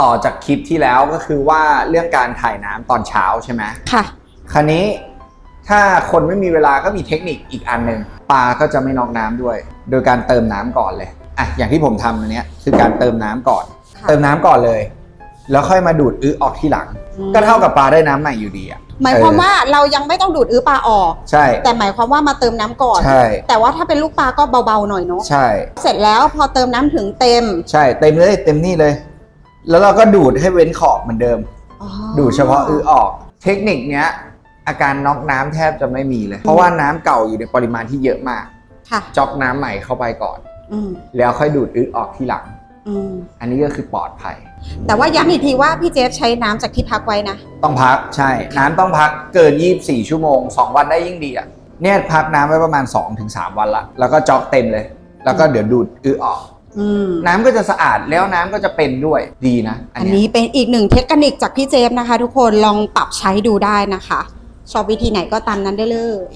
ต่อจากคลิปที่แล้วก็คือว่าเรื่องการถ่ายน้ำตอนเช้าใช่ไหมค่ะ คราวนี้ถ้าคนไม่มีเวลาก็มีเทคนิคอีกอันหนึ่งปลาก็จะไม่นอกน้ำด้วย โดยการเติมน้ำก่อนเลยอะอย่างที่ผมทำอันเนี้ยคือการเติมน้ำก่อน ค่ะ เติมน้ำก่อนเลย แล้วค่อยมาดูดอื้อออกที่หลังอืมก็เท่ากับปลาได้น้ำใหม่อยู่ดีอะหมายความว่าเรายังไม่ต้องดูดอื้อปลาออก ใช่ แต่หมายความว่ามาเติมน้ำก่อน ใช่ แต่ว่าถ้าเป็นลูกปลาก็เบาๆหน่อยเนาะใช่ เสร็จแล้วพอเติมน้ำถึงเต็ม ใช่ เต็มเลยเต็มนี่เลย แล้วเราก็ดูดให้เว้นขอบเหมือนเดิมอ๋อดูดเฉพาะอื้อออก เทคนิคเนี้ย อาการน็อกน้ำแทบจะไม่มีเลย เพราะว่าน้ำเก่าอยู่ในปริมาณที่เยอะมาก ค่ะ จ็อกน้ำใหม่เข้าไปก่อน อืมแล้วค่อยดูดอื้อออกทีหลัง อืมอันนี้ก็คือปลอดภัย แต่ว่าย้ำอีกทีว่าพี่เจฟใช้น้ำจากที่พักไว้นะ ต้องพักใช่ น้ำต้องพักเกิน 24 ชั่วโมง 2 วันได้ยิ่งดีอะเนี่ยพักน้ำไว้ประมาณ 2-3 วันละ แล้วก็จ็อกเต็มเลย แล้วก็เดี๋ยวดูดอื้อออกอืม น้ำก็จะสะอาดแล้วน้ำก็จะเป็นด้วยดีนะ อัอันนเนี้ยนี้เป็นอีกหนึ่งเทคนิคจากพี่เจฟนะคะ ทุกคนลองปรับใช้ดูได้นะคะ ชอบวิธีไหนก็ตามนั้นได้เลย